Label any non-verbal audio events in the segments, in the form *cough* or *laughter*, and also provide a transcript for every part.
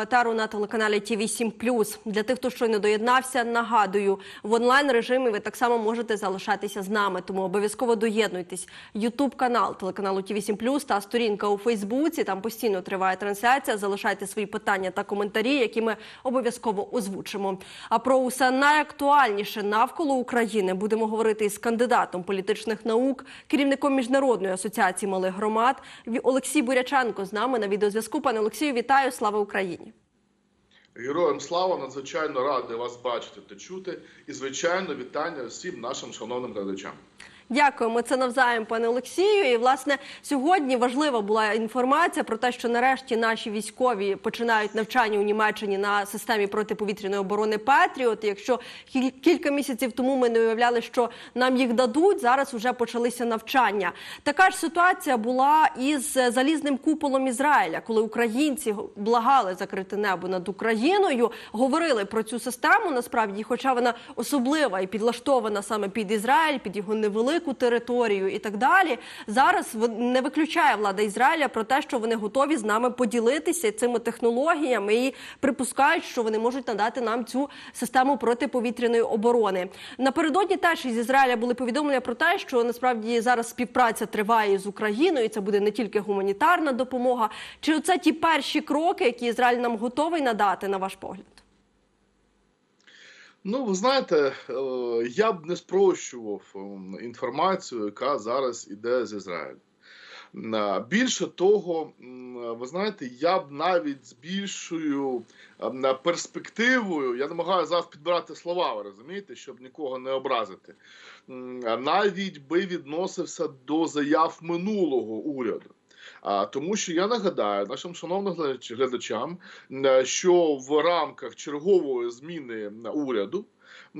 етеру на телеканалі ТІВІ 7 Для тих, хто щойно доєднався, нагадую, в онлайн режимі ви так само можете залишатися з нами, тому обов'язково доєднуйтесь. Ютуб канал телеканалу ТІВІ 7 та сторінка у Фейсбуці. Там постійно триває трансляція. Залишайте свої питання та коментарі, які ми обов'язково озвучимо. А про усе найактуальніше навколо України будемо говорити із кандидатом політичних наук, керівником міжнародної асоціації малих громад Олексій Буряченко з нами на відеозв'язку. Пане Олексію, вітаю! Слава Україні! Героям слава, надзвичайно радий вас бачити та чути. І, звичайно, вітання всім нашим шановним глядачам. Дякуємо це навзаєм, пане Олексію. І власне сьогодні важлива була інформація про те, що нарешті наші військові починають навчання у Німеччині на системі протиповітряної оборони Петріот. Якщо кіль- кілька місяців тому ми не уявляли, що нам їх дадуть, зараз вже почалися навчання. Така ж ситуація була із залізним куполом Ізраїля, коли українці благали закрити небо над Україною, говорили про цю систему. Насправді, хоча вона особлива і підлаштована саме під Ізраїль, під його невелику територію і так далі. Зараз не виключає влада Ізраїля про те, що вони готові з нами поділитися цими технологіями і припускають, що вони можуть надати нам цю систему протиповітряної оборони. Напередодні теж із Ізраїля були повідомлення про те, що насправді зараз співпраця триває з Україною. і Це буде не тільки гуманітарна допомога. Чи це ті перші кроки, які Ізраїль нам готовий надати, на ваш погляд? Ну, ви знаєте, е, я б не спрощував ем, інформацію, яка зараз іде з Ізраїлю. Е, Більше того, ви знаєте, я б навіть з більшою ем, перспективою, я намагаюся зараз підбирати слова, ви розумієте, щоб нікого не образити. Навіть би відносився до заяв минулого уряду. Тому що я нагадаю нашим шановним глядачам, що в рамках чергової зміни уряду,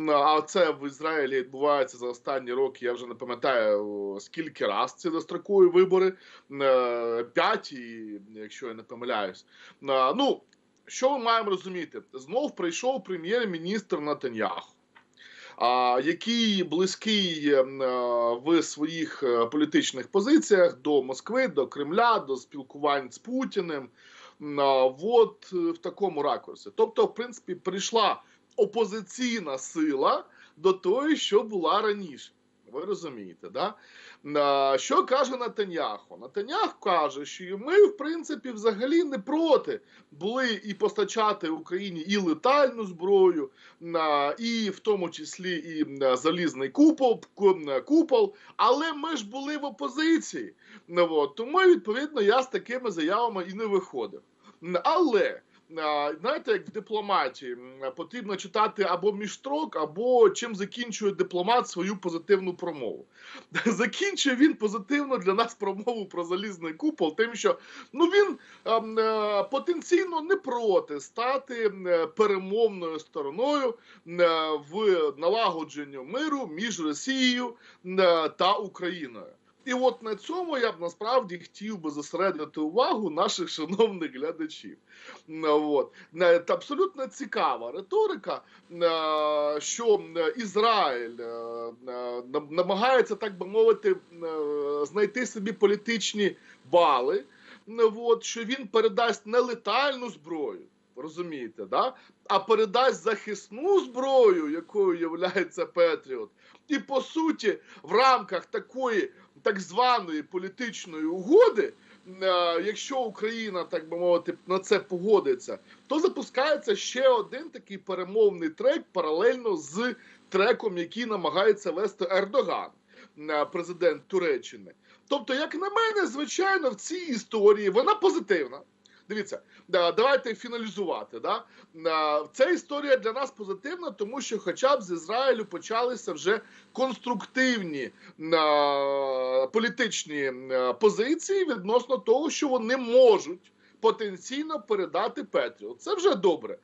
а це в Ізраїлі відбувається за останні роки, я вже не пам'ятаю скільки раз ці дострокові вибори, е, п'ять, якщо я не помиляюсь. Ну, що ми маємо розуміти? Знов прийшов прем'єр-міністр Натаньяху. А, який близький ем, е, в своїх е, політичних позиціях до Москви, до Кремля, до спілкувань з Путіним. От е, в такому ракурсі. Тобто, в принципі, прийшла опозиційна сила до тої, що була раніше. Ви розумієте, да? Що каже Натаняху? Натанях каже, що ми, в принципі, взагалі не проти були і постачати Україні і летальну зброю, і в тому числі і залізний купол, купол, але ми ж були в опозиції. Ну, тому, відповідно, я з такими заявами і не виходив. Але. А, Знаєте, як в дипломатії потрібно читати або між строк, або чим закінчує дипломат свою позитивну промову. *laughs* Закінчує він позитивно для нас промову про залізний купол, тим, що ну він ем, е, потенційно не проти стати е, перемовною стороною е, в налагодженню миру між Росією е, та Україною. І от на цьому я б насправді хотів би зосередити увагу наших шановних глядачів. Ну, От. Е, Та абсолютно цікава риторика, е, що е, Ізраїль е, е, нам- намагається, так би мовити, е, знайти собі політичні бали, от, що він передасть не летальну зброю, розумієте, да? а передасть захисну зброю, якою є Петріот. І по суті, в рамках такої так званої політичної угоди, е, якщо Україна, так би мовити, на це погодиться, то запускається ще один такий перемовний трек паралельно з треком, який намагається вести Ердоган, е, президент Туреччини. Тобто, як на мене, звичайно, в цій історії вона позитивна. Дивіться, да, давайте фіналізувати. Да? Ця історія для нас позитивна, тому що, хоча б з Ізраїлю почалися вже конструктивні політичні позиції відносно того, що вони можуть. Потенційно передати Петріот. Це вже добре,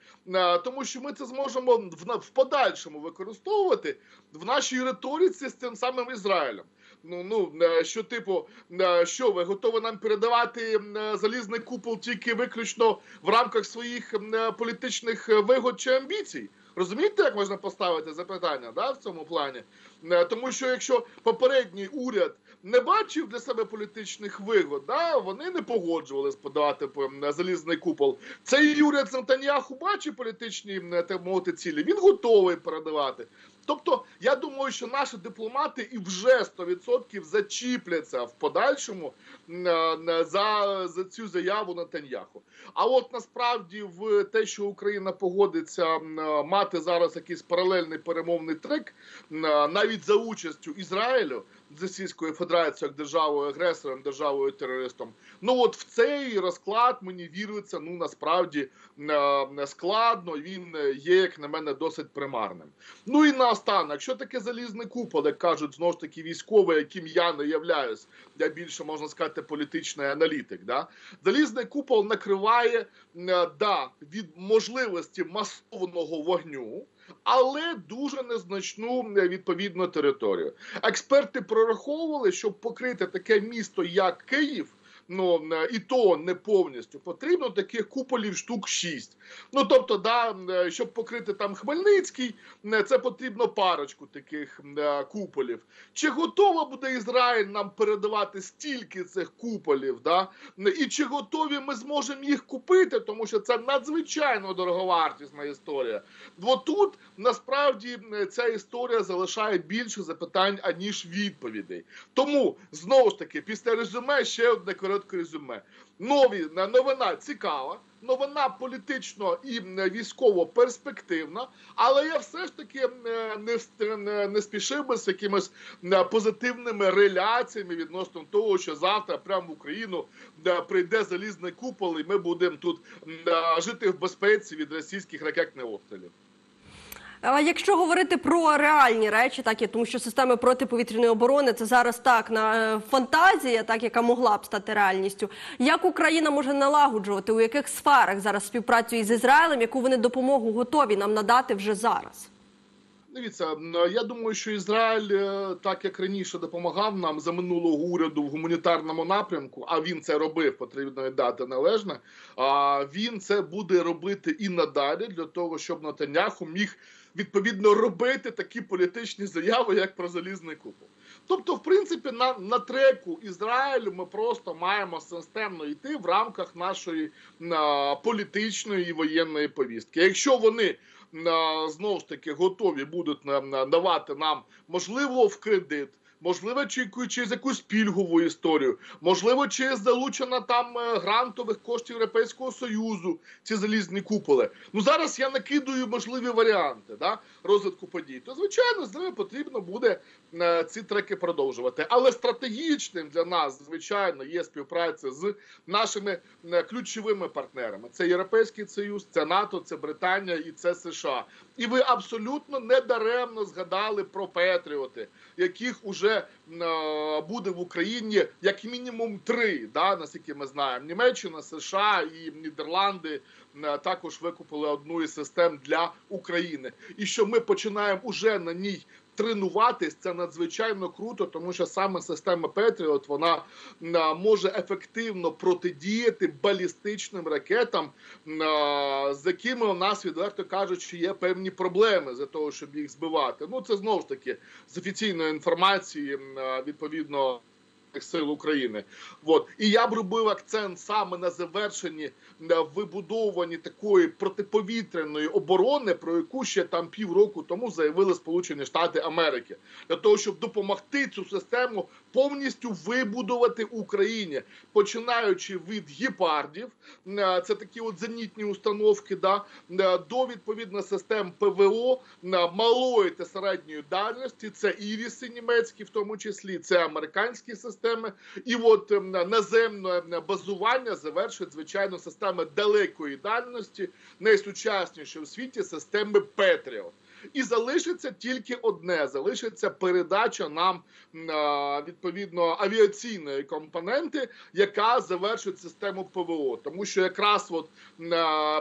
тому що ми це зможемо в, подальшому використовувати в нашій риториці з тим самим Ізраїлем. Ну ну е, що типу, е, що ви готові нам передавати е, залізний купол тільки виключно в рамках своїх е, політичних е, вигод чи амбіцій? Розумієте, як можна поставити запитання да, в цьому плані? Е, Тому що якщо попередній уряд не бачив для себе політичних вигод, да, вони не погоджувались подавати по, залізний купол. Цей уряд з Нетаньяху бачить політичні мовити цілі. Він готовий передавати. Тобто, я думаю, що наші дипломати і вже 100% зачіпляться в подальшому м, е, за, за цю заяву Нетаньяху. А от насправді в те, що Україна погодиться е, мати зараз якийсь паралельний перемовний трек, е, навіть за участю Ізраїлю з Російською Федерацією як державою агресором, державою терористом. Ну от в цей розклад мені віриться. Ну насправді е, складно. Він е, є, як на мене, досить примарним. Ну і наостанок, що таке залізний купол, як кажуть знову ж таки військовий, яким я не являюсь, я більше можна сказати політичний аналітик. Да? Залізний купол накриває е, да, від можливості масованого вогню. Але дуже незначну е, відповідну територію. Експерти прораховували, щоб покрити таке місто, як Київ. Ну е, і то не повністю потрібно таких куполів штук 6. Ну тобто, да, е, щоб покрити там Хмельницький, е, це потрібно парочку таких куполів. Чи готова буде Ізраїль нам передавати стільки цих куполів? Да? І чи готові ми зможемо їх купити, тому що це надзвичайно дороговартісна історія. От тут насправді ця історія залишає більше запитань аніж відповідей. Тому знову ж таки, після резюме ще одне коротке резюме. Нові е, новина цікава. Новина політично і військово перспективна, але я все ж таки е, не, не, не спішив би з якимись позитивними реляціями відносно того, що завтра прямо в Україну прийде залізний купол, і ми будемо тут е, жити в безпеці від російських ракетних обстрілів. А якщо говорити про реальні речі, так тому, що системи протиповітряної оборони це зараз так на е, фантазія, так яка могла б стати реальністю. Як Україна може налагоджувати у яких сферах зараз співпрацю із Ізраїлем, яку вони допомогу готові нам надати вже зараз? Дивіться, я думаю, що Ізраїль, е, так як раніше допомагав нам за минулого уряду в гуманітарному напрямку, а він це робив, потрібно дати належне. А він це буде робити і надалі для того, щоб Натаняху міг відповідно робити такі політичні заяви, як про залізний купол. Тобто, в принципі, на, на треку Ізраїлю ми просто маємо системно йти в рамках нашої а, політичної і воєнної повістки. Якщо вони а, знову ж таки готові будуть на- на- давати нам можливо в кредит. Можливо, через якусь пільгову історію, можливо, через залучення там е, грантових коштів Європейського союзу, ці залізні куполи. Ну зараз я накидую можливі варіанти да, розвитку подій. То звичайно, з ними потрібно буде ці треки продовжувати. Але стратегічним для нас, звичайно, є співпраця з нашими е, ключовими партнерами. Це Європейський Союз, це НАТО, це Британія і це США. І ви абсолютно недаремно згадали про Петріоти, яких уже е, буде в Україні як мінімум три, да, наскільки ми знаємо. Німеччина, США і Нідерланди е, також викупили одну із систем для України. І що ми починаємо уже на ній. Тренуватись це надзвичайно круто, тому що саме система Петріот вона може ефективно протидіяти балістичним ракетам, з якими у нас відверто кажучи, є певні проблеми за того, щоб їх збивати. Ну це знову ж таки з офіційної інформації відповідно. Сил України, от. І я б робив акцент саме на завершенні на такої протиповітряної оборони, про яку ще там півроку тому заявили Сполучені Штати Америки, для того, щоб допомогти цю систему повністю вибудувати Україні, починаючи від гепардів, е, це такі от зенітні установки, да е, до відповідно систем ПВО е, малої та середньої дальності. Це іріси німецькі, в тому числі це американські системи, і от е, наземне е, базування завершить звичайно системи далекої дальності, найсучасніші у світі системи Петріот. І залишиться тільки одне: залишиться передача нам відповідно авіаційної компоненти, яка завершить систему ПВО, тому що якраз от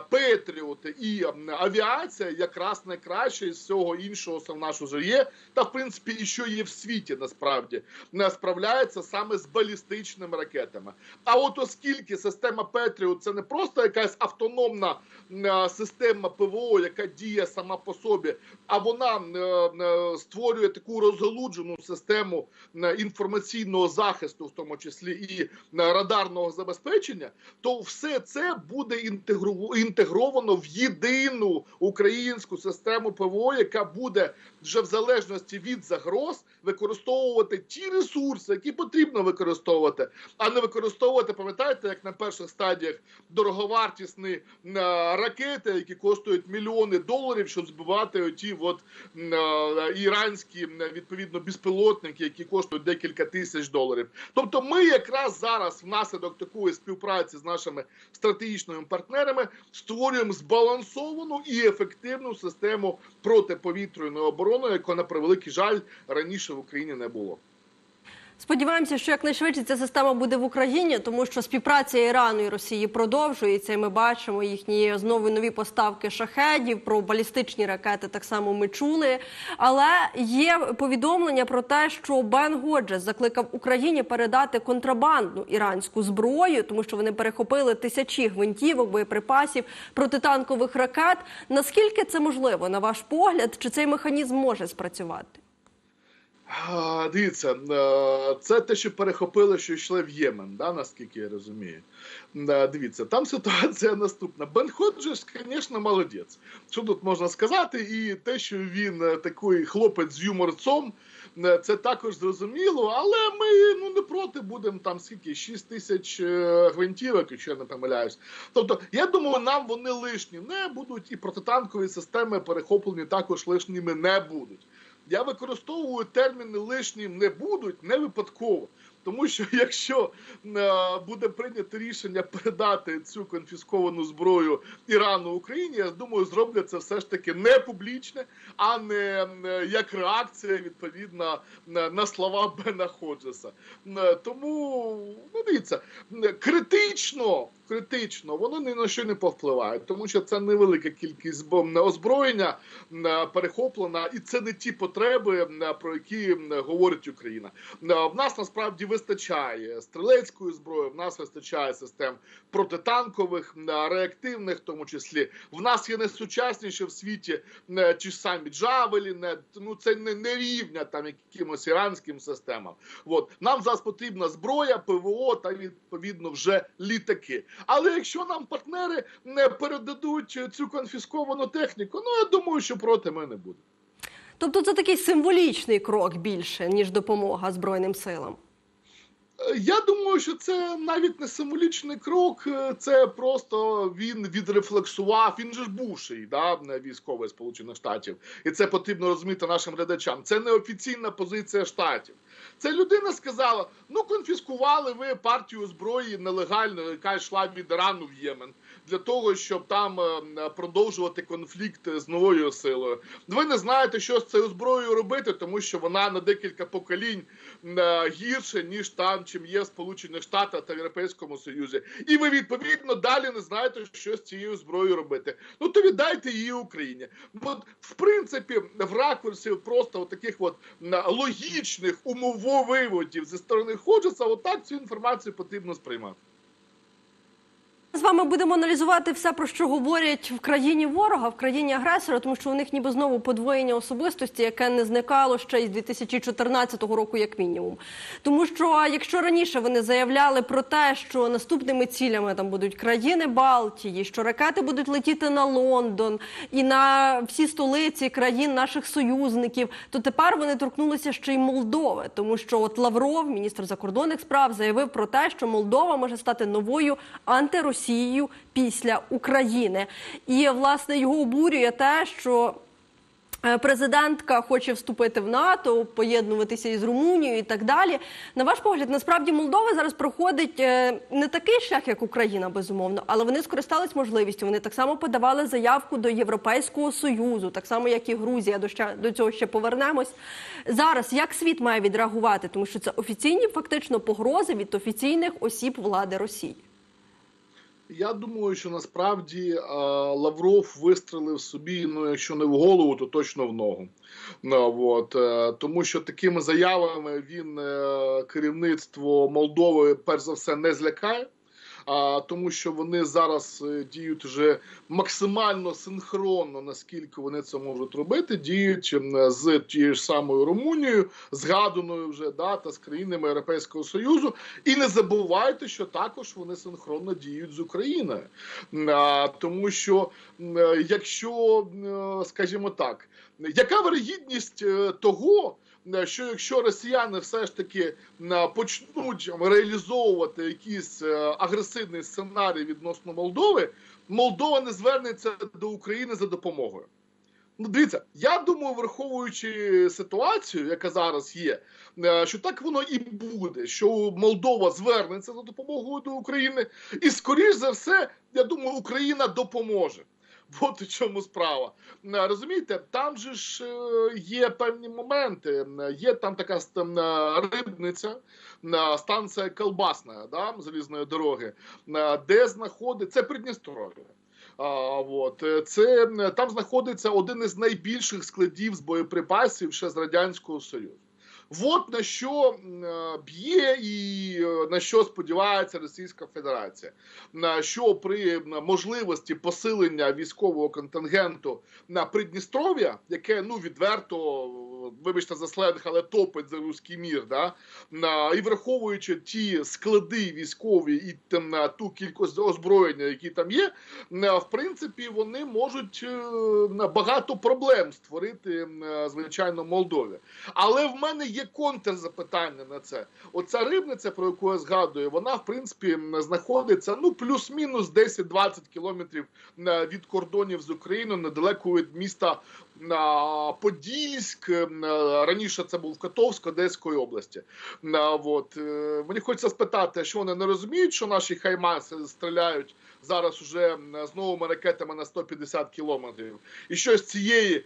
Петріоти і авіація якраз найкраще із всього іншого що в нас уже є, та в принципі і що є в світі насправді не справляється саме з балістичними ракетами. А от оскільки система Петріот це не просто якась автономна система ПВО, яка діє сама по собі, а вона е, е, створює таку розгалуджену систему е, інформаційного захисту, в тому числі і радарного забезпечення, то все це буде інтегровано в єдину українську систему ПВО, яка буде вже в залежності від загроз використовувати ті ресурси, які потрібно використовувати, а не використовувати, пам'ятаєте, як на перших стадіях дороговартісні ракети, які коштують мільйони доларів, щоб збивати оті от е, іранські відповідно безпілотники, які коштують декілька тисяч доларів. Тобто, ми якраз зараз, внаслідок такої співпраці з нашими стратегічними партнерами, створюємо збалансовану і ефективну систему протиповітряної оборони, яка на превеликий жаль раніше в Україні не було. Сподіваємося, що якнайшвидше ця система буде в Україні, тому що співпраця Ірану і Росії продовжується. і Ми бачимо їхні знову нові поставки шахедів про балістичні ракети. Так само ми чули. Але є повідомлення про те, що Бен Годжес закликав Україні передати контрабандну іранську зброю, тому що вони перехопили тисячі гвинтівок, боєприпасів, протитанкових ракет. Наскільки це можливо, на ваш погляд, чи цей механізм може спрацювати? Дивіться, е, це те, що перехопили, що йшли в Ємен, да, наскільки я розумію. Е, Дивіться, там ситуація наступна. Бен Ходжес, звісно, молодець. Що тут можна сказати? І те, що він е, такий хлопець з юморцом, це також зрозуміло, але ми ну не проти будемо там скільки 6 тисяч гвинтівок, якщо я не помиляюсь. Тобто, я думаю, нам вони лишні не будуть, і протитанкові системи перехоплені також лишніми не будуть. Я використовую терміни лишні не будуть не випадково. Тому що *laughs* якщо е, буде прийнято рішення передати цю конфісковану зброю Ірану Україні, я думаю, зроблять це все ж таки не публічне, а не е, як реакція відповідно на, слова Бена Ходжеса. Е, Тому ну дивіться, критично, критично воно ні на що не повпливає, тому що це невелика кількість озброєння перехоплена, і це не ті потреби, про які говорить Україна. В нас насправді вистачає стрілецької зброї, в нас вистачає систем протитанкових, реактивних, в тому числі. В нас є найсучасніші в світі ті ж самі джавелі, не ну це не, не рівня там якимось іранським системам. От нам зараз потрібна зброя, ПВО та відповідно вже літаки. Але якщо нам партнери не передадуть цю конфісковану техніку, ну я думаю, що проти ми не будемо. Тобто це такий символічний крок більше, ніж допомога Збройним силам. Е, Я думаю, що це навіть не символічний крок, е, це просто він відрефлексував. Він же ж бувший да, військовий Сполучених Штатів, і це потрібно розуміти нашим глядачам. Це не офіційна позиція штатів. Це людина сказала: ну конфіскували ви партію зброї нелегально, яка йшла від Ірану в Ємен, для того, щоб там е, продовжувати конфлікт з новою силою. Ви не знаєте, що з цією зброєю робити, тому що вона на декілька поколінь е, гірше ніж там, чим є Сполучених Штатах та Європейському Союзі. І ви відповідно далі не знаєте, що з цією зброєю робити. Ну то віддайте її Україні. От в принципі, в ракурсі просто таких от м, логічних виводів зі сторони Ходжеса, отак цю інформацію потрібно сприймати. З вами будемо аналізувати все, про що говорять в країні ворога, в країні агресора, тому що у них ніби знову подвоєння особистості, яке не зникало ще із 2014 року, як мінімум. Тому що якщо раніше вони заявляли про те, що наступними цілями там будуть країни Балтії, що ракети будуть летіти на Лондон і на всі столиці країн наших союзників, то тепер вони торкнулися ще й Молдови, тому що от Лавров, міністр закордонних справ, заявив про те, що Молдова може стати новою антиросією після України. І власне його обурює те, що Е, Президентка хоче вступити в НАТО, поєднуватися із Румунією і так далі. На ваш погляд, насправді Молдова зараз проходить е, не такий шлях, як Україна, безумовно, але вони скористались можливістю. Вони так само подавали заявку до Європейського союзу, так само як і Грузія. До ще до цього ще повернемось. Зараз як світ має відреагувати, тому що це офіційні фактично погрози від офіційних осіб влади Росії. Я думаю, що насправді е, Лавров вистрелив собі, ну якщо не в голову, то точно в ногу. Ну, от, е, тому що такими заявами він е, керівництво Молдови перш за все не злякає. А тому, що вони зараз е, діють вже максимально синхронно, наскільки вони це можуть робити, діють м, з тією ж самою Румунією, згаданою вже да, та з країнами Європейського Союзу. І не забувайте, що також вони синхронно діють з Україною. А, тому що е, якщо, е, скажімо так, яка вирогідність е, того? Е, Що якщо росіяни все ж таки е, почнуть реалізовувати якийсь е, агресивний сценарій відносно Молдови, Молдова не звернеться до України за допомогою. Ну, дивіться, я думаю, враховуючи ситуацію, яка зараз є, що так воно і буде, що Молдова звернеться за допомогою до України, і скоріш за все, я думаю, Україна допоможе. От у чому справа. Е, Розумієте, там же ж е, є певні моменти. Є там така е, рибниця, станція Колбасна да, залізної дороги, де знаходиться це Придністров'я. А, от це там знаходиться один із найбільших складів з боєприпасів ще з радянського союзу. От на що е, б'є і е, на що сподівається Російська Федерація, на що при можливості посилення військового контингенту на Придністров'я, яке ну відверто, вибачте за сленг, але топить за руський мір, да? і враховуючи ті склади військові і там на ту кількість озброєння, які там є, в принципі, вони можуть е, багато проблем створити, е, звичайно, Молдові. Але в мене є контрзапитання на це. Оця рибниця, про яку я згадую, вона в принципі знаходиться ну плюс-мінус 10-20 кілометрів е, від кордонів з Україною, недалеко від міста Подільськ. Е, Раніше це був Котовськ Одеської області. Е, От. е, Мені хочеться спитати, що вони не розуміють, що наші хаймаси стріляють зараз уже з новими ракетами на 150 кілометрів. І що з цієї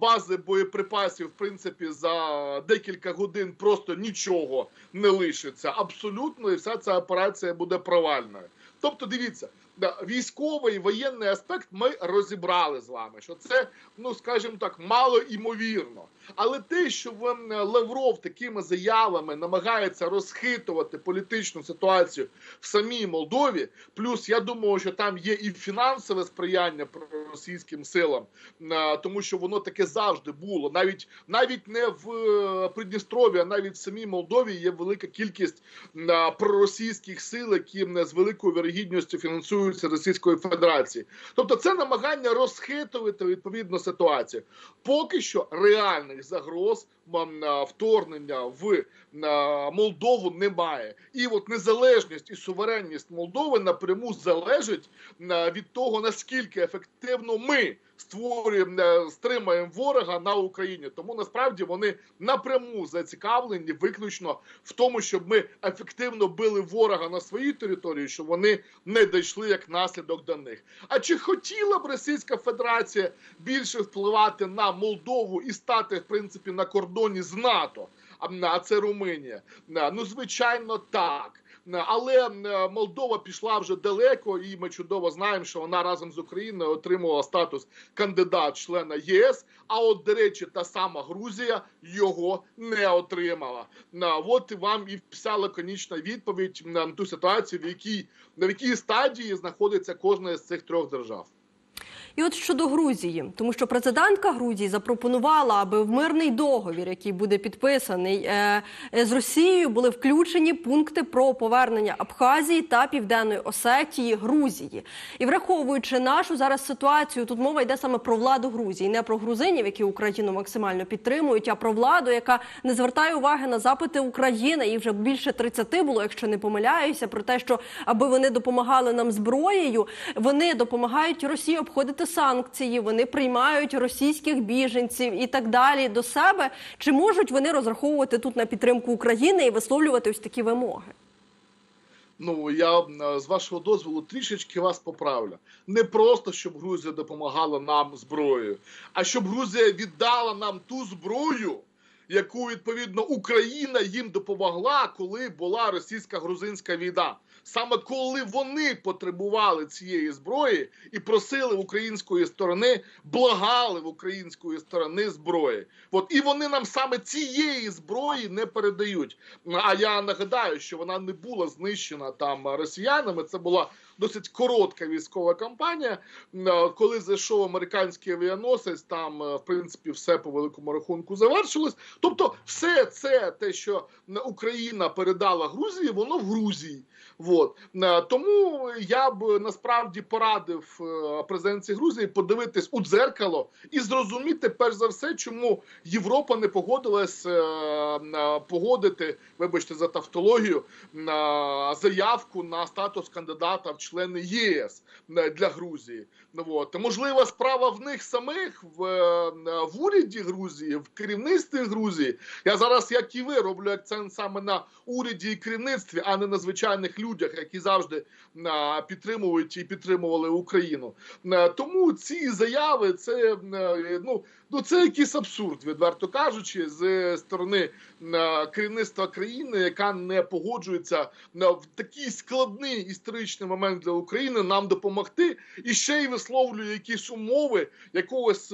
бази боєприпасів, в принципі, за декілька годин просто нічого не лишиться. Абсолютно, і вся ця операція буде провальною. Тобто, дивіться, військовий воєнний аспект ми розібрали з вами, що це, ну скажімо так, мало імовірно. Але те, що м, Лавров такими заявами намагається розхитувати політичну ситуацію в самій Молдові, плюс я думаю, що там є і фінансове сприяння російським силам, тому що воно таке завжди було. Навіть навіть не в е, Придністров'ї, а навіть в самій Молдові є велика кількість проросійських сил, які з великою вірогідністю фінансуються Російської Федерації. Тобто, це намагання розхитувати відповідно ситуацію. Поки що реальних загроз вторгнення в Молдову немає. І от незалежність і суверенність Молдови напряму залежить від того, наскільки ефективно ми створюємо, е, стримаємо ворога на Україні. Тому насправді вони напряму зацікавлені виключно в тому, щоб ми ефективно били ворога на своїй території, щоб вони не дійшли як наслідок до них. А чи хотіла б Російська Федерація більше впливати на Молдову і стати в принципі на кордоні з НАТО? А це Румунія. Ну звичайно, так. Але е, Молдова пішла вже далеко, і ми чудово знаємо, що вона разом з Україною отримувала статус кандидат члена ЄС. А от, до речі, та сама Грузія його не отримала. От вам і вся лаконічна відповідь на ту ситуацію, в якій на якій стадії знаходиться кожна з цих трьох держав. І от щодо Грузії, тому що президентка Грузії запропонувала, аби в мирний договір, який буде підписаний е, е, з Росією, були включені пункти про повернення Абхазії та Південної Осетії Грузії. І враховуючи нашу зараз ситуацію, тут мова йде саме про владу Грузії, не про грузинів, які Україну максимально підтримують, а про владу, яка не звертає уваги на запити України. Їх вже більше 30 було, якщо не помиляюся, про те, що аби вони допомагали нам зброєю, вони допомагають Росії обходити санкції, вони приймають російських біженців і так далі до себе. Чи можуть вони розраховувати тут на підтримку України і висловлювати ось такі вимоги? Ну я е, з вашого дозволу трішечки вас поправлю. Не просто щоб Грузія допомагала нам зброєю, а щоб Грузія віддала нам ту зброю, яку відповідно Україна їм допомогла, коли була російсько-грузинська війна. Саме коли вони потребували цієї зброї і просили в української сторони, благали в української сторони зброї. От і вони нам саме цієї зброї не передають. А я нагадаю, що вона не була знищена там росіянами. Це була досить коротка військова кампанія. Коли зайшов американський авіаносець, там е, в принципі все по великому рахунку завершилось. Тобто, все це те, що Україна передала Грузії, воно в Грузії. Вот. Е, Тому я б насправді порадив е, Грузії подивитись у дзеркало і зрозуміти перш за все, чому Європа не погодилась е, погодити, вибачте за тавтологію, заявку на статус кандидата в члени ЄС для Грузії. От. Можливо, справа в них самих в, в уряді Грузії, в керівництві Грузії. Я зараз, як і ви, роблю акцент саме на уряді і керівництві, а не на звичайних людях, які завжди підтримують і підтримували Україну. Тому ці заяви це ну. Ну, це якийсь абсурд, відверто кажучи, з сторони керівництва країни, яка не погоджується в такий складний історичний момент для України нам допомогти, і ще й висловлює якісь умови якогось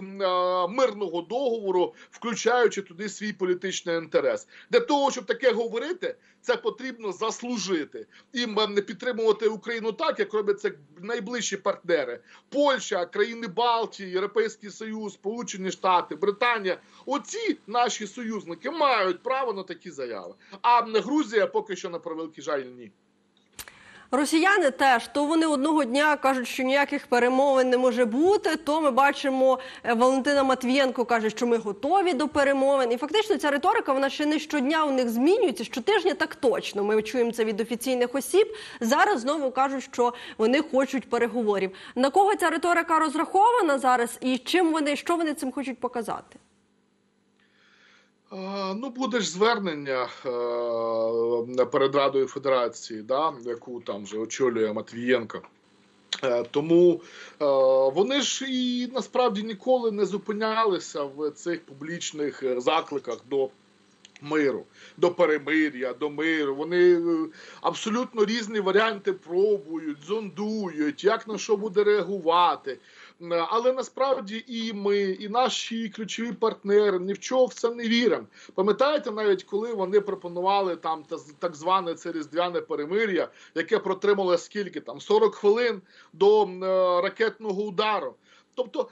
мирного договору, включаючи туди свій політичний інтерес. Для того щоб таке говорити, це потрібно заслужити і не підтримувати Україну так, як роблять це найближчі партнери: Польща, країни Балтії, Європейський Союз, Сполучені Штати, Британія. Оці наші союзники мають право на такі заяви. А Грузія поки що на превеликий жаль ні. Росіяни теж то вони одного дня кажуть, що ніяких перемовин не може бути. То ми бачимо е, Валентина Матвієнко каже, що ми готові до перемовин. І фактично ця риторика вона ще не щодня у них змінюється. Щотижня так точно. Ми чуємо це від офіційних осіб. Зараз знову кажуть, що вони хочуть переговорів. На кого ця риторика розрахована зараз, і чим вони що вони цим хочуть показати? Е, Ну, буде ж звернення е, перед Радою Федерації, да, яку там вже очолює Матвієнко. Е, Тому вони ж і насправді ніколи не зупинялися в цих публічних закликах до миру, до перемир'я, до миру. Вони е, абсолютно різні варіанти пробують, зондують, як на що буде реагувати. Але насправді і ми, і наші ключові партнери ні в чого в це не віримо. Пам'ятаєте, навіть коли вони пропонували там та- так зване це різдвяне перемир'я, яке протримало скільки там 40 хвилин до е, ракетного удару. Тобто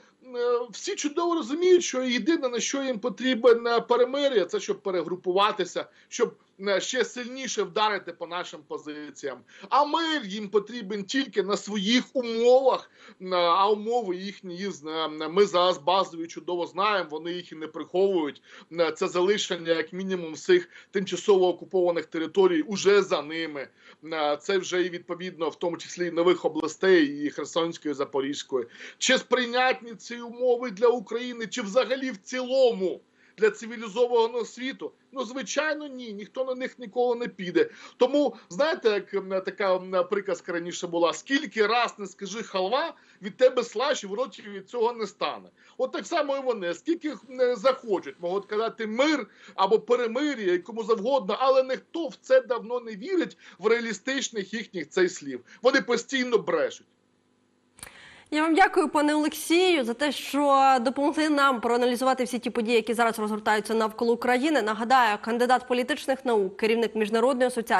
всі чудово розуміють, що єдине на що їм потрібен е, перемир'я, це щоб перегрупуватися, щоб е, ще сильніше вдарити по нашим позиціям. А мир їм потрібен тільки на своїх умовах. е, А умови їхні е, ми зараз базові чудово знаємо. Вони їх і не приховують. Е, Це залишення, як мінімум, всіх тимчасово окупованих територій уже за ними. Е, Це вже і відповідно, в тому числі і нових областей, і Херсонської, і Запорізької. Чи сприйнятні ці умови для України, чи взагалі в цілому для цивілізованого світу? Ну, звичайно, ні. Ніхто на них ніколи не піде. Тому знаєте, як така приказка раніше була: скільки раз не скажи халва, від тебе слаж в роті від цього не стане. От так само і вони, скільки м, захочуть, можуть казати мир або перемир'я, кому завгодно, але ніхто в це давно не вірить в реалістичних їхніх цей слів. Вони постійно брешуть. Я вам дякую, пане Олексію, за те, що допомогли нам проаналізувати всі ті події, які зараз розгортаються навколо України. Нагадаю, кандидат політичних наук, керівник міжнародної асоціації.